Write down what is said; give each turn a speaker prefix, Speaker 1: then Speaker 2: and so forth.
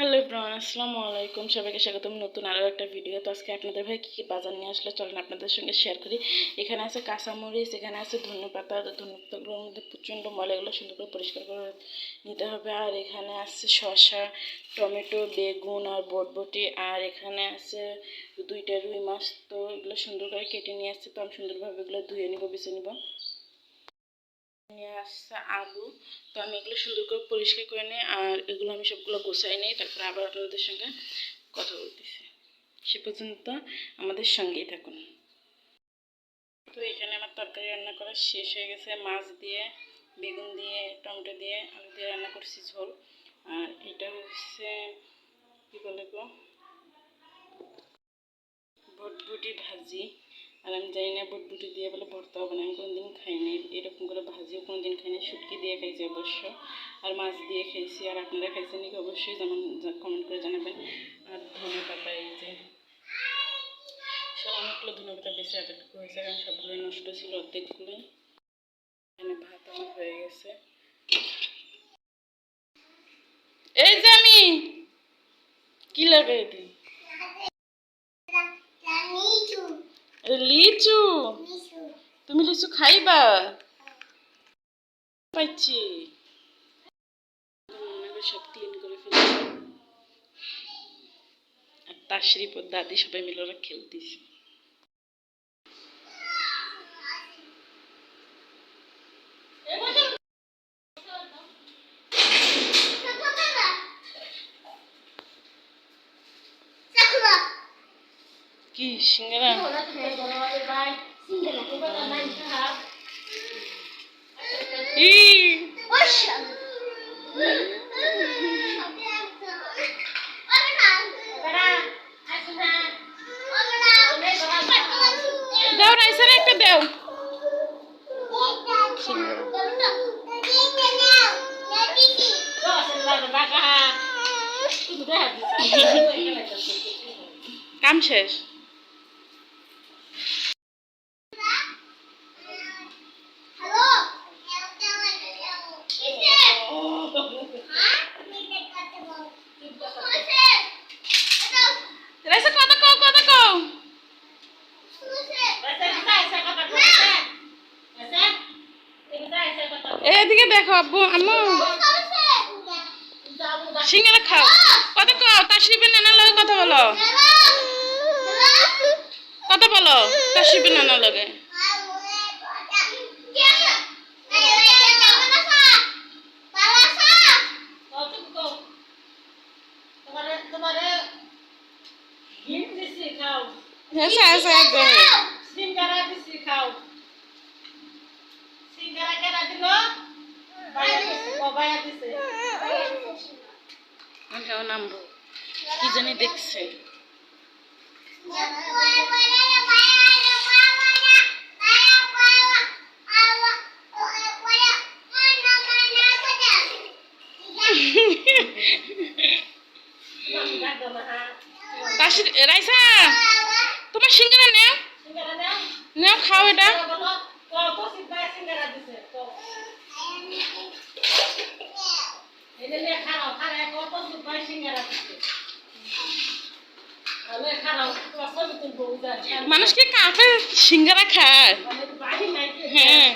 Speaker 1: Hello Ibrahim আসসালামু আলাইকুম। সবাইকে স্বাগতম নতুন আরও একটা ভিডিও। তো আজকে আপনাদের ভাই কী কী বাজার নিয়ে আসলে, চলেন আপনাদের সঙ্গে শেয়ার করি। এখানে আছে কাঁচামরিচ, এখানে আছে ধনে পাতা ধনে মধ্যে প্রচণ্ড ময়লা এগুলো সুন্দর করে পরিষ্কার করে নিতে হবে। আর এখানে আছে শসা, টমেটো, বেগুন আর বটবটি আর এখানে আছে দুইটা রুই মাছ, তো এগুলো সুন্দর করে কেটে নিয়ে আসছে। তো আমি সুন্দরভাবে এগুলো ধুয়ে নিব, বেছে নিব। নিয়ে আসছে আলু। তো আমি এগুলো সুন্দর করে পরিষ্কার করে নিই আর এগুলো আমি সবগুলো গোছাই নিই তারপরে আবার আপনাদের সঙ্গে কথা বলতেছি। সে পর্যন্ত আমাদের সঙ্গেই থাকুন। তো এখানে আমার তরকারি রান্না করা শেষ হয়ে গেছে। মাছ দিয়ে, বেগুন দিয়ে, টমেটো দিয়ে, আলু দিয়ে রান্না করছি ঝোল। আর এটা হচ্ছে, কী বলে গো? ভটভুটি ভাজি। আর আমি জানি না বুটবুটি দিয়ে বলে ভর্তা হবে না, আমি কোনোদিন খাইনি এরকম করে ভাজিও কোনোদিন খাইনি শুটকি দিয়ে খাইছি অবশ্য। আর মাছ দিয়ে খেয়েছি আর আপনারা খাইছেন নাকি অবশ্যই যেমন কমেন্ট করে জানাবেন। আর ধনে পাতা এই যে সব অনেকগুলো ধনে পাতা বেশি এতটুকু হয়েছে, কারণ সবগুলোই নষ্ট ছিল অর্ধেকগুলোই। এখানে ভাত আমার হয়ে গেছে। এই যে আমি, কি লাগাই দিই? লিচু? তুমি লিচু খাইবা? পাইছি। সব ক্লিন করে ফেলেছি। আর তার শ্রীপদ দাদি সবাই মিলে ওরা খেলতেছে। কি সিঙ্গারা? ই! দাও রাইসা কথা কও কথা কও এদিকে দেখো আব্বু, আম্মু। সিঙ্গারা খাও। কথা কও? তাশরিফের নানার লগে কথা বলো। কথা বলো? তাশরিফের নানার লগে। হ্যাঁ স্যার একদম আমিও নামবো? কি জানি দেখছে। রাইসা তোমার সিঙ্গারা নেও। নেও। খাও এটা। মানুষ কি কাঁচা সিঙ্গারা খায়? হ্যাঁ।